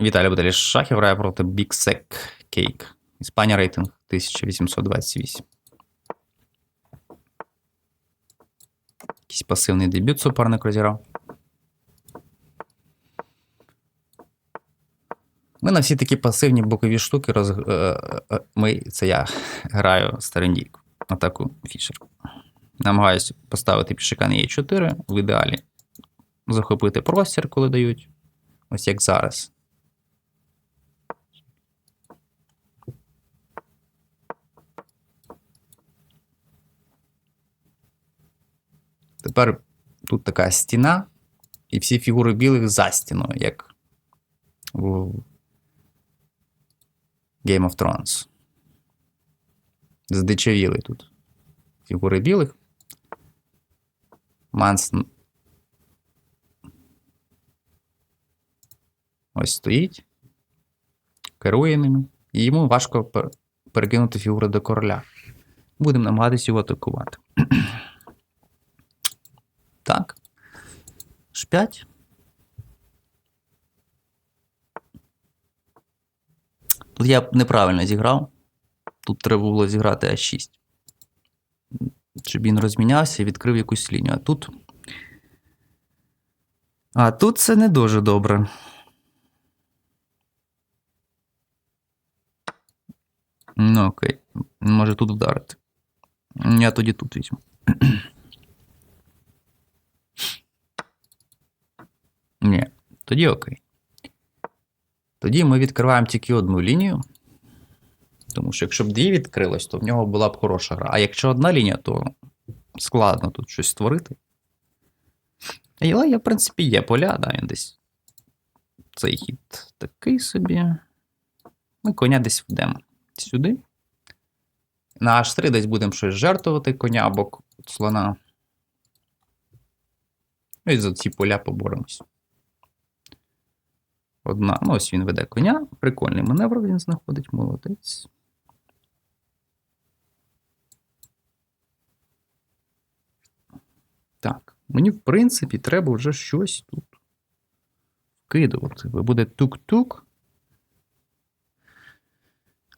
Віталій Бутелі Шахів грає проти Sec Cake. Іспанія рейтинг 1828. Якийсь пасивний дебют суперник розіграв. Ми на всі такі пасивні бокові штуки роз... е, е, е, ми, це я граю старендійку. Атаку фішер. Намагаюся поставити пішака на Е4 в ідеалі. Захопити простір, коли дають. Ось як зараз. Тепер тут така стіна, і всі фігури білих за стіною, як в Game of Thrones. Здичавіли тут. Фігури білих. Манс ось стоїть, керує ними, і йому важко перекинути фігуру до короля. Будемо намагатися його атакувати. Так. Ж5. Тут я неправильно зіграв. Тут треба було зіграти А6. Щоб він розмінявся і відкрив якусь лінію. А тут. А тут це не дуже добре. Ну, окей. Може тут вдарити. Я тоді тут візьму. Ні, тоді окей. Тоді ми відкриваємо тільки одну лінію. Тому що якщо б дві відкрилось, то в нього була б хороша гра. А якщо одна лінія, то складно тут щось створити. Але я, в принципі, є поля, да, він десь. Цей хід такий собі. Ми коня десь вдемо сюди. На H3 десь будемо щось жертвувати коня або слона. Ну, І за ці поля поборемось. Одна. Ну, ось він веде коня. Прикольний маневр він знаходить, молодець. Так, мені, в принципі, треба вже щось тут вкидувати. Бо буде тук-тук.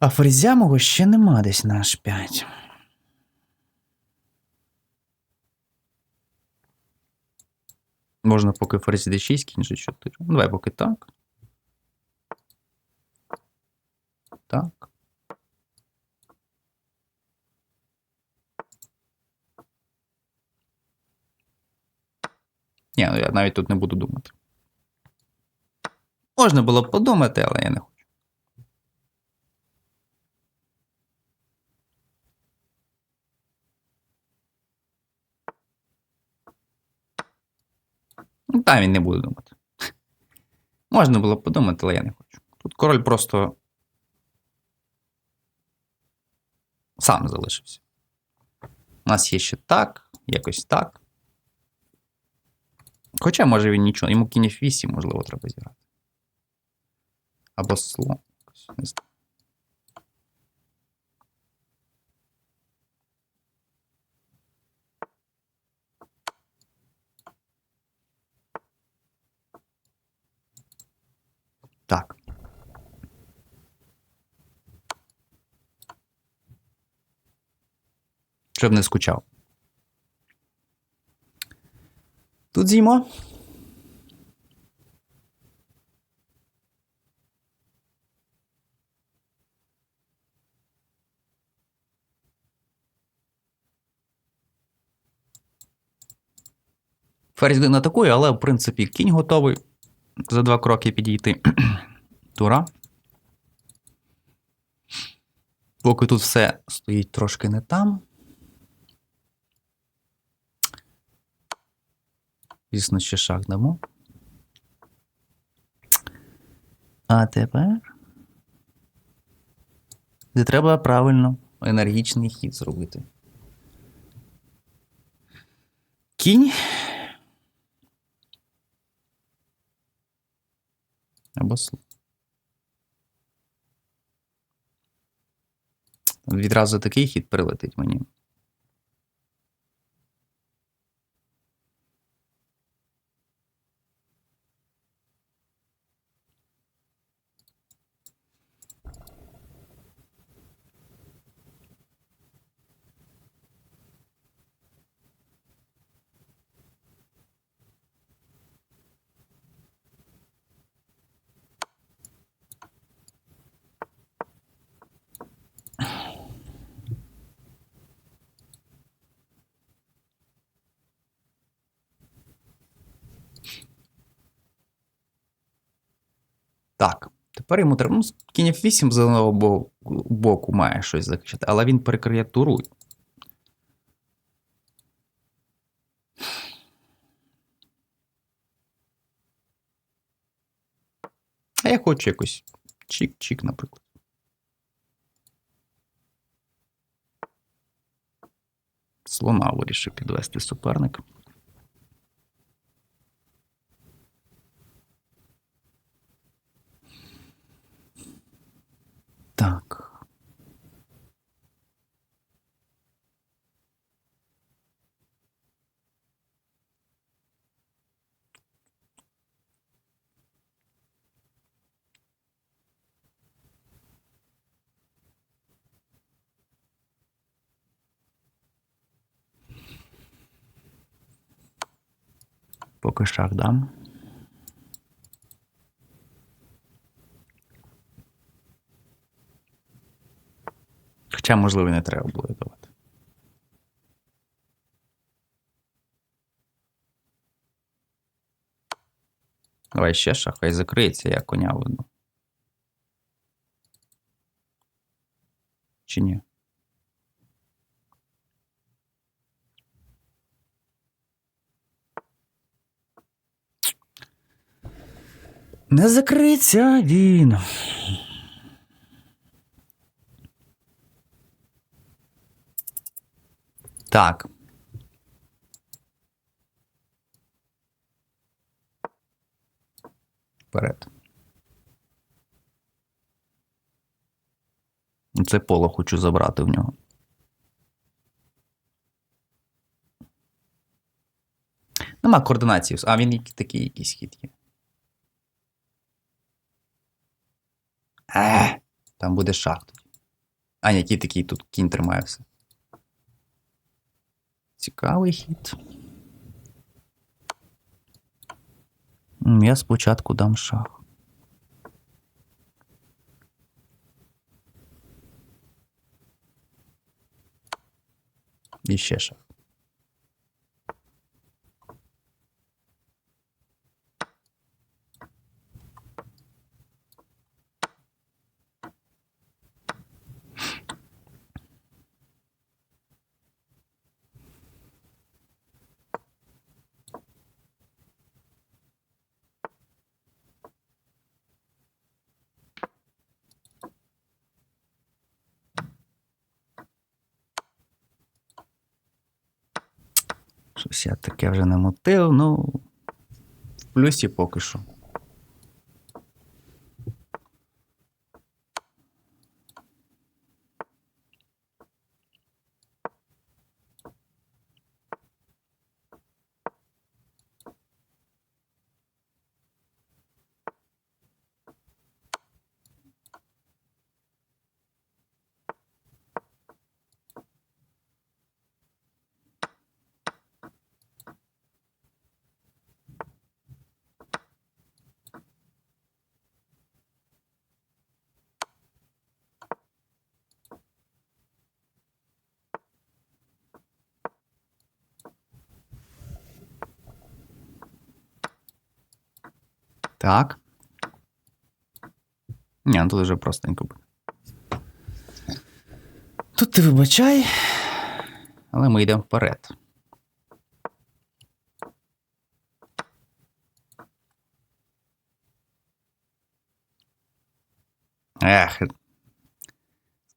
А ферзя мого ще нема десь на H5. Можна поки ферзь d6, кінь g4. Ну, давай поки так. Так. Ні, ну я навіть тут не буду думати. Можна було б подумати, але я не хочу. Ну, там він не буде думати. Можна було б подумати, але я не хочу. Тут король просто сам залишився. У нас є ще так, якось так. Хоча, може, він нічого. Йому кінь F8, можливо, треба зіграти. Або слон. Не знаю. Так. Щоб не скучав. Тут з'їмо. Ферзь не атакує, але в принципі кінь готовий за два кроки підійти. Тура. Поки тут все стоїть трошки не там. Звісно, ще шаг дамо. А тепер. Де треба правильно енергічний хід зробити. Кінь. Слон. Відразу такий хід прилетить мені. Так, тепер йому треба. Ну, кінь F8 з одного боку має щось захищати, але він перекриє туру. А я хочу якось чик-чик, наприклад. Слона вирішив підвести суперник. Так. Поки шах дам. Хоча, можливо, не треба було давати. Давай ще шах, хай закриється, я коня видно. Чи ні? Не закриться він. Так. Вперед. Це поло хочу забрати в нього. Нема координації. А він такий якийсь хід є. Е, там буде шах тоді. А, який такий тут кінь тримає все. Цікавий хід. Я спочатку дам шах. І ще шах. Я таке вже не мотив, ну. В плюсі поки що. Так. Ні, ну тут вже простенько буде. Тут ти вибачай, але ми йдемо вперед. Ех.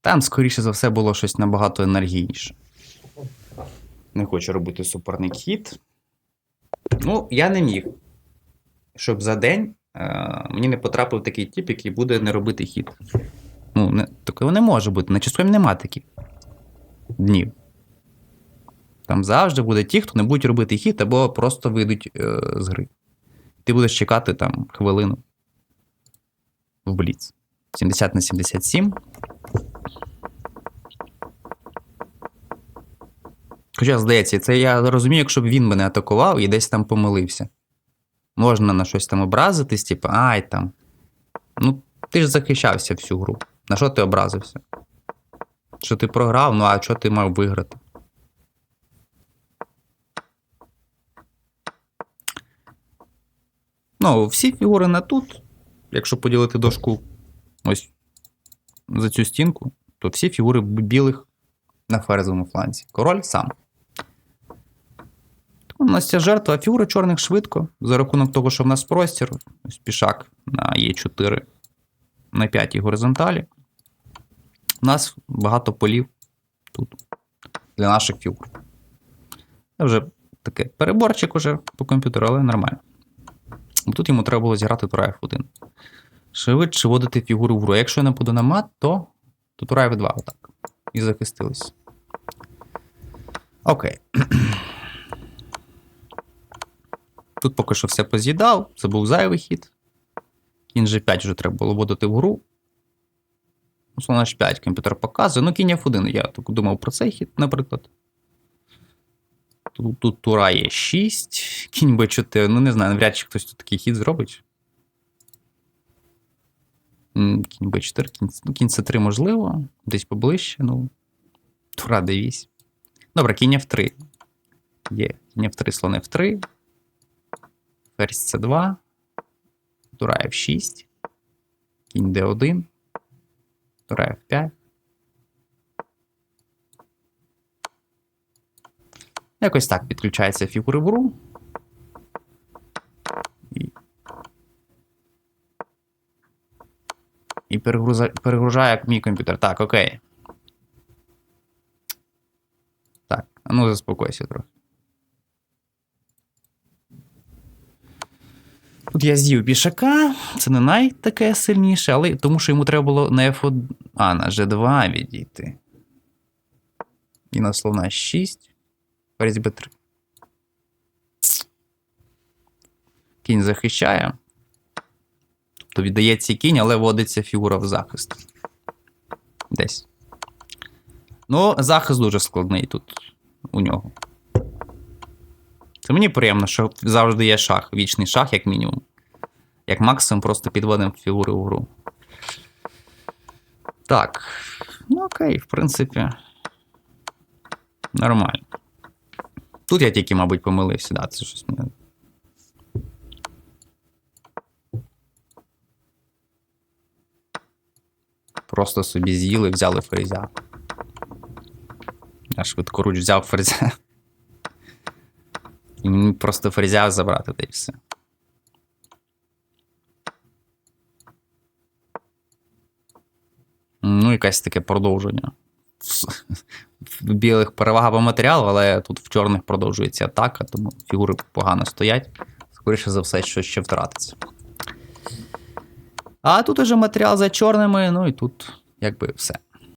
Там, скоріше за все, було щось набагато енергійніше. Не хочу робити суперний хід. Ну, я не міг. Щоб за день е, мені не потрапив такий тип, який буде не робити хід. Ну, не, такого не може бути. На часові нема таких днів. Там завжди буде ті, хто не будуть робити хід, або просто вийдуть е, з гри. Ти будеш чекати там хвилину в бліц. 70 на 77. Хоча, здається, це я розумію, якщо б він мене атакував і десь там помилився. Можна на щось там образитись, типу, ай там. Ну, ти ж захищався всю гру. На що ти образився? Що ти програв, ну а що ти мав виграти? Ну, всі фігури на тут. якщо поділити дошку ось за цю стінку, то всі фігури білих на ферзовому фланзі. Король сам. Тому У нас ця жертва фігури чорних швидко, за рахунок того, що в нас простір, ось пішак на Е4 на 5 горизонталі. У нас багато полів тут для наших фігур. Це вже таке переборчик уже по комп'ютеру, але нормально. Бо Тут йому треба було зіграти тура F1. Швидше вводити фігуру в гру. Якщо я не буду на мат, то, то тура F2 отак. І захистились. Окей. Тут поки що все поз'їдав, це був зайвий хід. Кінь G5 вже треба було вводити в гру. Слон H5 комп'ютер показує. Ну, кінь F1. Я так думав про цей хід, наприклад. Тут, тут тура є 6, кінь Б4. Ну, не знаю, навряд чи хтось тут такий хід зробить. Кінь Б4, кінь, ну, кінь С3 можливо, десь поближче, ну. Тура Д8. Добре, кінь F3. Є. Кінь F3, слон F3. Ферзь С2. Тура F6. Кінь D1. Тура F5. Якось так підключаються фігури в гру. І, і перегруза, перегружає мій комп'ютер. Так, окей. Так, ну заспокойся трохи. Тут я з'їв пішака, це не найтаке сильніше, але тому що йому треба було на F1, а, на G2 відійти. І на слона 6. Ферзь Б3. Кінь захищає. Тобто віддається кінь, але вводиться фігура в захист. Десь. Ну, захист дуже складний тут у нього. Це мені приємно, що завжди є шах, вічний шах, як мінімум. Як максимум, просто підводимо фігури в гру. Так. Ну, окей, в принципі. Нормально. Тут я тільки, мабуть, помилився, да, це щось мене. Просто собі з'їли, взяли ферзя. Я швидкоруч взяв ферзя. І просто ферзя забрати, та й все. Ну, якесь таке продовження. В білих перевага по матеріалу, але тут в чорних продовжується атака, тому фігури погано стоять. Скоріше за все, що ще втратиться. А тут уже матеріал за чорними, ну і тут якби все.